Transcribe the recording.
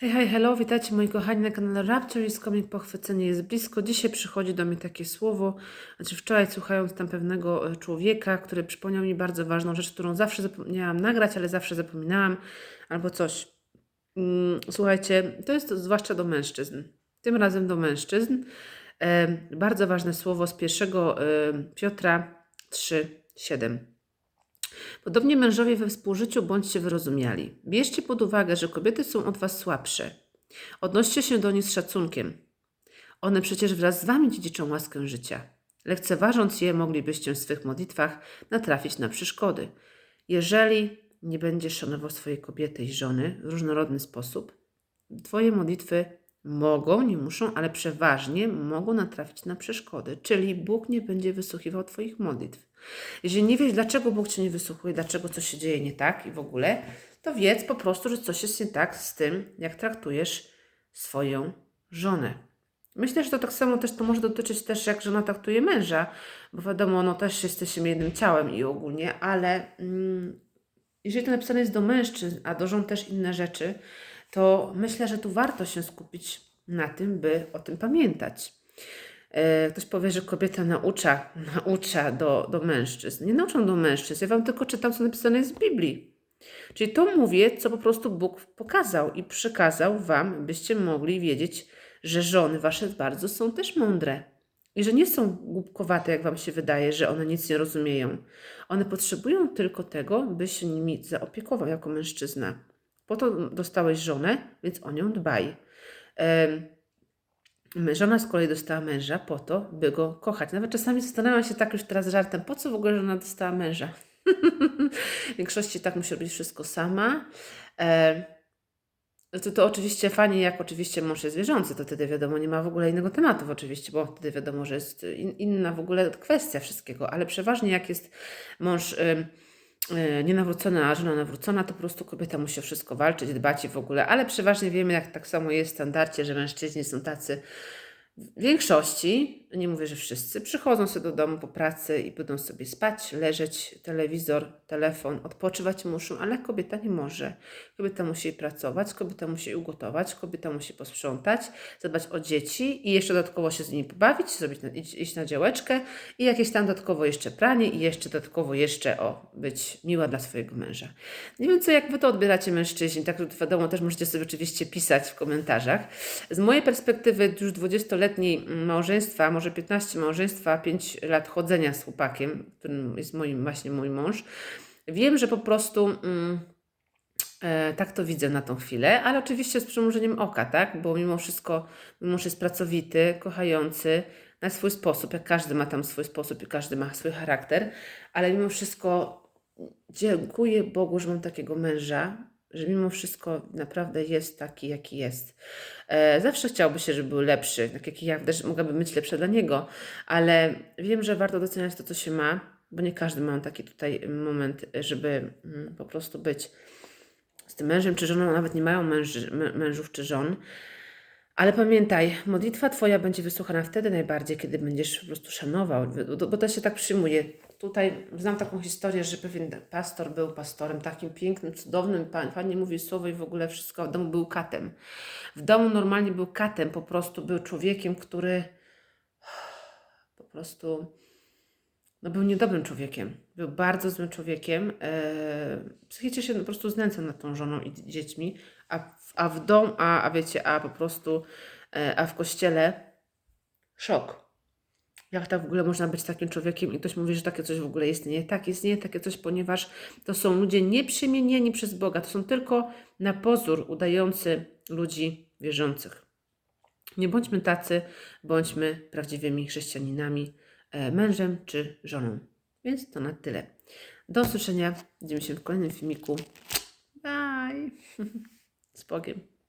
Hej, hej, hello, witajcie moi kochani na kanale Rapture is Coming, pochwycenie jest blisko. Dzisiaj przychodzi do mnie takie słowo, znaczy wczoraj słuchając tam pewnego e, człowieka, który przypomniał mi bardzo ważną rzecz, którą zawsze zapomniałam nagrać, ale zawsze zapominałam, albo coś. Mm, Słuchajcie, to jest zwłaszcza do mężczyzn, tym razem do mężczyzn. E, Bardzo ważne słowo z pierwszego e, Piotra 3, 7. Podobnie mężowie we współżyciu bądźcie wyrozumiali. Bierzcie pod uwagę, że kobiety są od was słabsze. Odnoście się do nich z szacunkiem. One przecież wraz z wami dziedziczą łaskę życia. Lekceważąc je, moglibyście w swych modlitwach natrafić na przeszkody. Jeżeli nie będziesz szanował swojej kobiety i żony w różnorodny sposób, twoje modlitwy mogą, nie muszą, ale przeważnie mogą natrafić na przeszkody. Czyli Bóg nie będzie wysłuchiwał twoich modlitw. Jeżeli nie wiesz, dlaczego Bóg cię nie wysłuchuje, dlaczego coś się dzieje nie tak i w ogóle, to wiedz po prostu, że coś jest nie tak z tym, jak traktujesz swoją żonę. Myślę, że to tak samo też to może dotyczyć też, jak żona traktuje męża, bo wiadomo, no też jesteśmy jednym ciałem i ogólnie, ale mm, jeżeli to napisane jest do mężczyzn, a do żon też inne rzeczy, to myślę, że tu warto się skupić na tym, by o tym pamiętać. E, Ktoś powie, że kobieta naucza, naucza do, do mężczyzn. Nie nauczą do mężczyzn. Ja wam tylko czytam, co napisane jest w Biblii. Czyli to mówię, co po prostu Bóg pokazał i przekazał wam, byście mogli wiedzieć, że żony wasze bardzo są też mądre. I że nie są głupkowate, jak wam się wydaje, że one nic nie rozumieją. One potrzebują tylko tego, by się nimi zaopiekował jako mężczyzna. Po to dostałeś żonę, więc o nią dbaj. Em, Żona z kolei dostała męża po to, by go kochać. Nawet czasami zastanawiam się tak już teraz żartem, po co w ogóle żona dostała męża? w większości tak musi robić wszystko sama. E, to, to oczywiście fajnie, jak oczywiście mąż jest wierzący, to wtedy wiadomo, nie ma w ogóle innego tematu oczywiście, bo wtedy wiadomo, że jest in, inna w ogóle kwestia wszystkiego, ale przeważnie jak jest mąż y, nienawrócona, a żona nawrócona, to po prostu kobieta musi o wszystko walczyć, dbać i w ogóle, ale przeważnie wiemy, jak tak samo jest w standardzie, że mężczyźni są tacy w większości, nie mówię, że wszyscy, przychodzą sobie do domu po pracy i będą sobie spać, leżeć, telewizor, telefon, odpoczywać muszą, ale kobieta nie może. Kobieta musi pracować, kobieta musi ugotować, kobieta musi posprzątać, zadbać o dzieci i jeszcze dodatkowo się z nimi pobawić, zrobić iść na działeczkę i jakieś tam dodatkowo jeszcze pranie i jeszcze dodatkowo jeszcze o, być miła dla swojego męża. Nie wiem, co jak wy to odbieracie mężczyźni, tak wiadomo, też możecie sobie oczywiście pisać w komentarzach. Z mojej perspektywy już 20-letniej małżeństwa, może 15 małżeństwa, 5 lat chodzenia z chłopakiem, którym jest moim, właśnie mój mąż, wiem, że po prostu mm, e, tak to widzę na tą chwilę, ale oczywiście z przymrużeniem oka, tak? Bo mimo wszystko mąż jest pracowity, kochający, na swój sposób, jak każdy ma tam swój sposób i każdy ma swój charakter, ale mimo wszystko dziękuję Bogu, że mam takiego męża, że mimo wszystko naprawdę jest taki, jaki jest. E, zawsze chciałby się, żeby był lepszy, tak jak ja też mogłabym być lepsza dla niego, ale wiem, że warto doceniać to, co się ma, bo nie każdy ma taki tutaj moment, żeby mm, po prostu być z tym mężem czy żoną, nawet nie mają męży, mę- mężów czy żon. Ale pamiętaj, modlitwa Twoja będzie wysłuchana wtedy najbardziej, kiedy będziesz po prostu szanował, bo to się tak przyjmuje. Tutaj znam taką historię, że pewien pastor był pastorem, takim pięknym, cudownym, pan, fajnie mówił słowo i w ogóle wszystko, w domu był katem. W domu normalnie był katem, po prostu był człowiekiem, który po prostu no był niedobrym człowiekiem. Był bardzo złym człowiekiem. E, psychicznie się po prostu znęcał nad tą żoną i dziećmi, a a w dom, a, a wiecie, a po prostu, e, a w kościele szok. Jak tak w ogóle można być takim człowiekiem i ktoś mówi, że takie coś w ogóle istnieje? Tak, istnieje takie coś, ponieważ to są ludzie nieprzemienieni przez Boga. To są tylko na pozór udający ludzi wierzących. Nie bądźmy tacy, bądźmy prawdziwymi chrześcijaninami, e, mężem czy żoną. Więc to na tyle. Do usłyszenia. Widzimy się w kolejnym filmiku. Bye. Z Bogiem.